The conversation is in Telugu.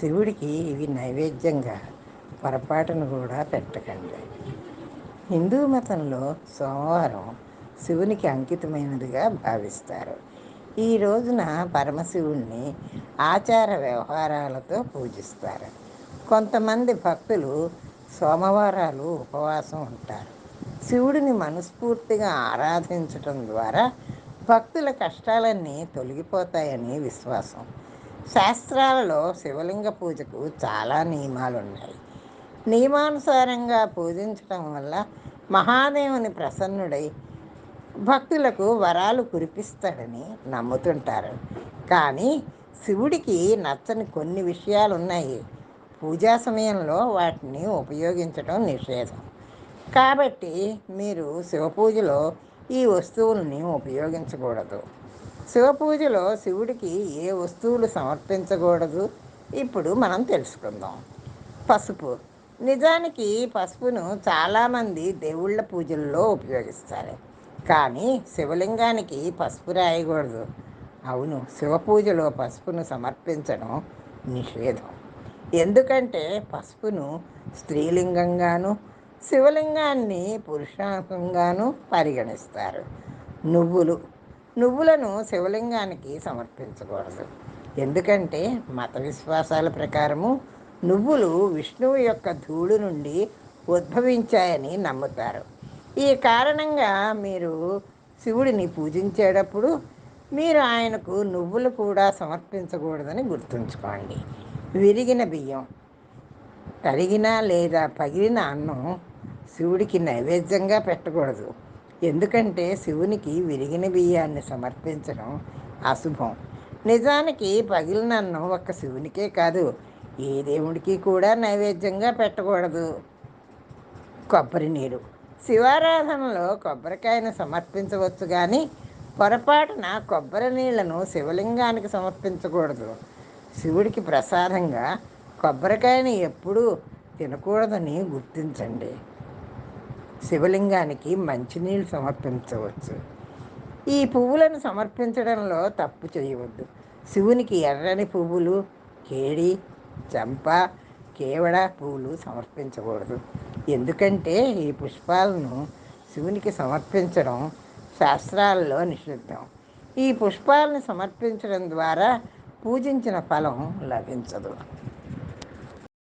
శివుడికి ఇవి నైవేద్యంగా పొరపాటును కూడా పెట్టకండి. హిందూ మతంలో సోమవారం శివునికి అంకితమైనదిగా భావిస్తారు. ఈ రోజున పరమశివుణ్ణి ఆచార వ్యవహారాలతో పూజిస్తారు. కొంతమంది భక్తులు సోమవారాలు ఉపవాసం ఉంటారు. శివుడిని మనస్ఫూర్తిగా ఆరాధించటం ద్వారా భక్తుల కష్టాలన్నీ తొలగిపోతాయని విశ్వాసం. శాస్త్రాలలో శివలింగ పూజకు చాలా నియమాలు ఉన్నాయి నియమానుసారంగా పూజించటం వల్ల మహాదేవుని ప్రసన్నుడై భక్తులకు వరాలు కురిపిస్తాడని నమ్ముతుంటారు. కానీ శివుడికి నచ్చని కొన్ని విషయాలు ఉన్నాయి పూజా సమయంలో వాటిని ఉపయోగించడం నిషేధం. కాబట్టి మీరు శివపూజలో ఈ వస్తువుల్ని ఉపయోగించకూడదు. శివపూజలో శివుడికి ఏ వస్తువులు సమర్పించకూడదు? ఇప్పుడు మనం తెలుసుకుందాం. పసుపు. నిజానికి పసుపును చాలామంది దేవుళ్ళ పూజల్లో ఉపయోగిస్తారు. కానీ శివలింగానికి పసుపు రాయకూడదు. అవును శివ పూజలో పసుపును సమర్పించడం నిషేధం. ఎందుకంటే పసుపును స్త్రీలింగంగాను శివలింగాన్ని పురుషాంగంగాను పరిగణిస్తారు. నువ్వులు నువ్వులను శివలింగానికి సమర్పించకూడదు. ఎందుకంటే మత విశ్వాసాల ప్రకారము నువ్వులు విష్ణువు యొక్క ధూళి నుండి ఉద్భవించాయని నమ్ముతారు. ఈ కారణంగా మీరు శివుడిని పూజించేటప్పుడు మీరు ఆయనకు నువ్వులు కూడా సమర్పించకూడదని గుర్తుంచుకోండి. విరిగిన బియ్యం తరిగిన లేదా పగిలిన అన్నం శివుడికి నైవేద్యంగా పెట్టకూడదు. ఎందుకంటే శివునికి విరిగిన బియ్యాన్ని సమర్పించడం అశుభం. నిజానికి పగిలిన అన్నం ఒక్క శివునికే కాదు ఏ దేవుడికి కూడా నైవేద్యంగా పెట్టకూడదు. కొబ్బరి నీరు. శివారాధనలో కొబ్బరికాయను సమర్పించవచ్చు కానీ పొరపాటున కొబ్బరి నీళ్ళను శివలింగానికి సమర్పించకూడదు. శివుడికి ప్రసాదంగా కొబ్బరికాయని ఎప్పుడూ తినకూడదని గుర్తించండి. శివలింగానికి మంచినీళ్ళు సమర్పించవచ్చు. ఈ పువ్వులను సమర్పించడంలో తప్పు చేయవద్దు. శివునికి ఎర్రని పువ్వులు కేడి చంప కేవడ పువ్వులు సమర్పించకూడదు. ఎందుకంటే ఈ పుష్పాలను శివునికి సమర్పించడం శాస్త్రాలలో నిషిద్ధం. ఈ పుష్పాలను సమర్పించడం ద్వారా పూజించిన ఫలం లభించదు.